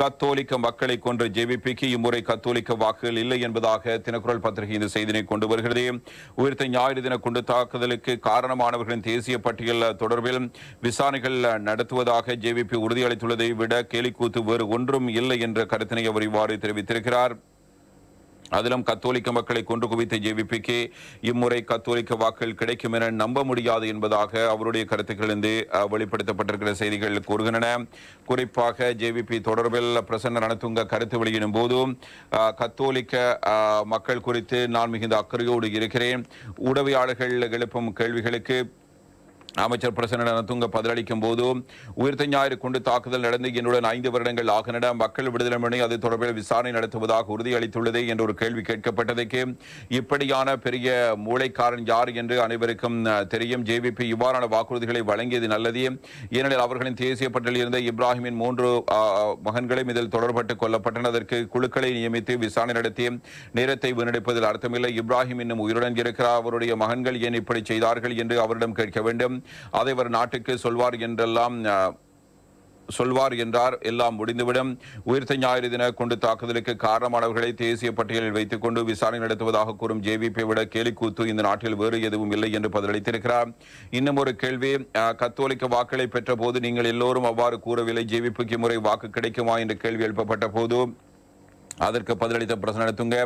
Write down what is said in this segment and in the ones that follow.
கத்தோலிக்க மக்களை கொன்ற ஜேபிபிக்கு இம்முறை கத்தோலிக்க வாக்குகள் இல்லை என்பதாக தினக்குரல் பத்திரிகை இந்த செய்தினை கொண்டு வருகிறது. உயிர்த்த ஞாயிறு தின குண்டு தாக்குதலுக்கு காரணமானவர்களின் தேசிய பட்டியல் தொடர்பில் விசாரணைகள் நடத்துவதாக ஜேவிபி உறுதியளித்துள்ளதை விட கேலிக்கூத்து வேறு ஒன்றும் இல்லை என்ற கருத்தினை அவர் இவ்வாறு தெரிவித்திருக்கிறார். அதிலும் கத்தோலிக்க மக்களை கொன்று குவித்த ஜேவிபிக்கு இம்முறை கத்தோலிக்க வாக்குகள் கிடைக்கும் என நம்ப முடியாது என்பதாக அவருடைய கருத்துக்களிலிருந்து வெளிப்படுத்தப்பட்டிருக்கிற செய்திகள் கூறுகின்றன. குறிப்பாக ஜேவிபி தொடர்பில் பிரசன்ன ரணத்துங்க கருத்து வெளியிடும் போது கத்தோலிக்க மக்கள் குறித்து நான் மிகுந்த அக்கறையோடு இருக்கிறேன். உடவியாளர்கள் எழுப்பும் கேள்விகளுக்கு அமைச்சர் பிரசன்ன ரணதுங்க பதிலளிக்கும் போது உயிர்த்த ஞாயிறு கொண்டு தாக்குதல் நடந்து என்னுடன் ஐந்து வருடங்கள் ஆகினட மக்கள் விடுதலை மணி அது தொடர்பில் விசாரணை நடத்துவதாக உறுதியளித்துள்ளது என்ற ஒரு கேள்வி கேட்கப்பட்டதற்கு இப்படியான பெரிய மூளைக்காரன் யார் என்று அனைவருக்கும் தெரியும். ஜேவிபி இவ்வாறான வாக்குறுதிகளை வழங்கியது நல்லது. ஏனெனில் அவர்களின் தேசிய பட்டியலில் இருந்த இப்ராஹிமின் மூன்று மகன்களும் இதில் தொடர்பட்டு கொல்லப்பட்டன. அதற்கு குழுக்களை நியமித்து விசாரணை நடத்தி நேரத்தை வீணடிப்பதில் அர்த்தமில்லை. இப்ராஹிம் இன்னும் உயிருடன் இருக்கிறார். அவருடைய மகன்கள் ஏன் இப்படி செய்தார்கள் என்று அவரிடம் கேட்க வேண்டும். அதை அவர் நாட்டுக்கு சொல்வார் என்றெல்லாம் சொல்வார் என்றார். எல்லாம் முடிந்துவிடும். உயிர்த்த ஞாயிறு தின கொண்டு தாக்குதலுக்கு காரணமானவர்களை தேசிய பட்டியலில் வைத்துக் கொண்டு விசாரணை நடத்துவதாக கூறும் ஜேவிபி விட கேலிக்கூத்து இந்த நாட்டில் வேறு எதுவும் இல்லை என்று பதிலளித்திருக்கிறார். இன்னும் ஒரு கேள்வி அஹ், கத்தோலிக்க வாக்களை பெற்ற போது நீங்கள் எல்லோரும் அவ்வாறு கூறவில்லை. ஜேவிபிக்கு முறை வாக்கு கிடைக்குமா என்ற கேள்வி எழுப்பப்பட்ட போது அதற்கு பதிலளித்த பிரசன நடத்துங்க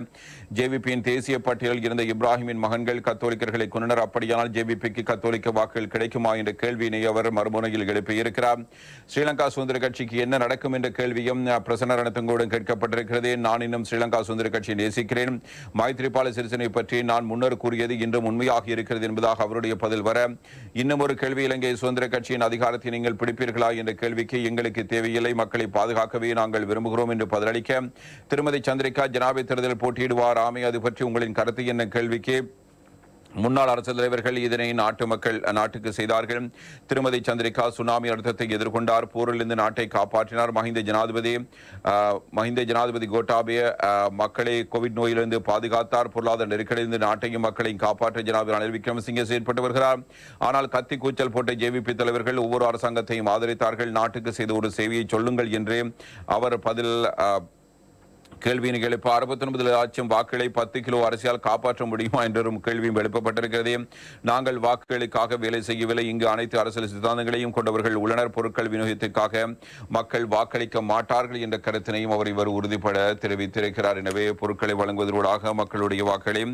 ஜேவிபியின் தேசிய பட்டியலில் இருந்த இப்ராஹிமின் மகன்கள் கத்தோலிக்கர்களை கொண்டனர் அப்படியானால் ஜேவிபிக்கு கத்தோலிக்க வாக்குகள் கிடைக்குமா என்ற கேள்வியினை அவர் மறுமுனையில் எழுப்பியிருக்கிறார். ஸ்ரீலங்கா சுதந்திர கட்சிக்கு என்ன நடக்கும் என்ற கேள்வியும் பிரசன்ன ரணத்துங்கோடு கேட்கப்பட்டிருக்கிறது. நான் இன்னும் ஸ்ரீலங்கா சுதந்திர கட்சியை நேசிக்கிறேன். மைத்ரிபால சிறிசனை பற்றி நான் முன்னர் கூறியது இன்றும் உண்மையாக இருக்கிறது என்பதாக அவருடைய பதில் வர இன்னும் ஒரு கேள்வி இலங்கை சுதந்திர கட்சியின் அதிகாரத்தை நீங்கள் பிடிப்பீர்களா என்ற கேள்விக்கு எங்களுக்கு தேவையில்லை. மக்களை பாதுகாக்கவே நாங்கள் விரும்புகிறோம் என்று பதிலளிக்க திரும்ப திருமதி சந்திரிகா ஜனாபதி தேர்தலில் போட்டியிடுவார். ஆமை அது பற்றி உங்களின் கருத்து என்ன கேள்விக்கு? முன்னாள் அரசு தலைவர்கள் இதனை நாட்டு மக்கள் நாட்டுக்கு செய்தார்கள். திருமதி சந்திரிகா சுனாமி அழுத்தத்தை எதிர்கொண்டார். போரிலிருந்து நாட்டை காப்பாற்றினார். மஹிந்த ஜனாதிபதி மஹிந்த ஜனாதிபதி கோட்டாபய மக்களை கோவிட் நோயிலிருந்து பாதுகாத்தார். பொருளாதார நெருக்கடியிலிருந்து நாட்டையும் மக்களையும் காப்பாற்ற ஜனாதிபதி ரணில் விக்ரமசிங்கே செயற்பட்டு வருகிறார். ஆனால் கத்தி கூச்சல் போட்ட ஜேவிபி தலைவர்கள் ஒவ்வொரு அரசாங்கத்தையும் ஆதரித்தார்கள். நாட்டுக்கு செய்த ஒரு சேவையை சொல்லுங்கள் என்று அவர் பதில் கேள்வியின் எழுப்ப அறுபத்தி ஒன்பது லட்சம் வாக்குகளை பத்து கிலோ அரசியால் காப்பாற்ற முடியுமா என்றும் கேள்வியும் எழுப்பப்பட்டிருக்கிறது. நாங்கள் வாக்குகளுக்காக வேலை செய்யவில்லை. இங்கு அனைத்து அரசியல் சித்தாந்தங்களையும் கொண்டவர்கள் உள்ளனர். பொருட்கள் விநியோகத்துக்காக மக்கள் வாக்களிக்க மாட்டார்கள் என்ற கருத்தினையும் அவர் இவர் உறுதிப்பட தெரிவித்திருக்கிறார். எனவே பொருட்களை வழங்குவதோடாக மக்களுடைய வாக்களை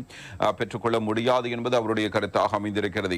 பெற்றுக்கொள்ள முடியாது என்பது அவருடைய கருத்தாக அமைந்திருக்கிறது.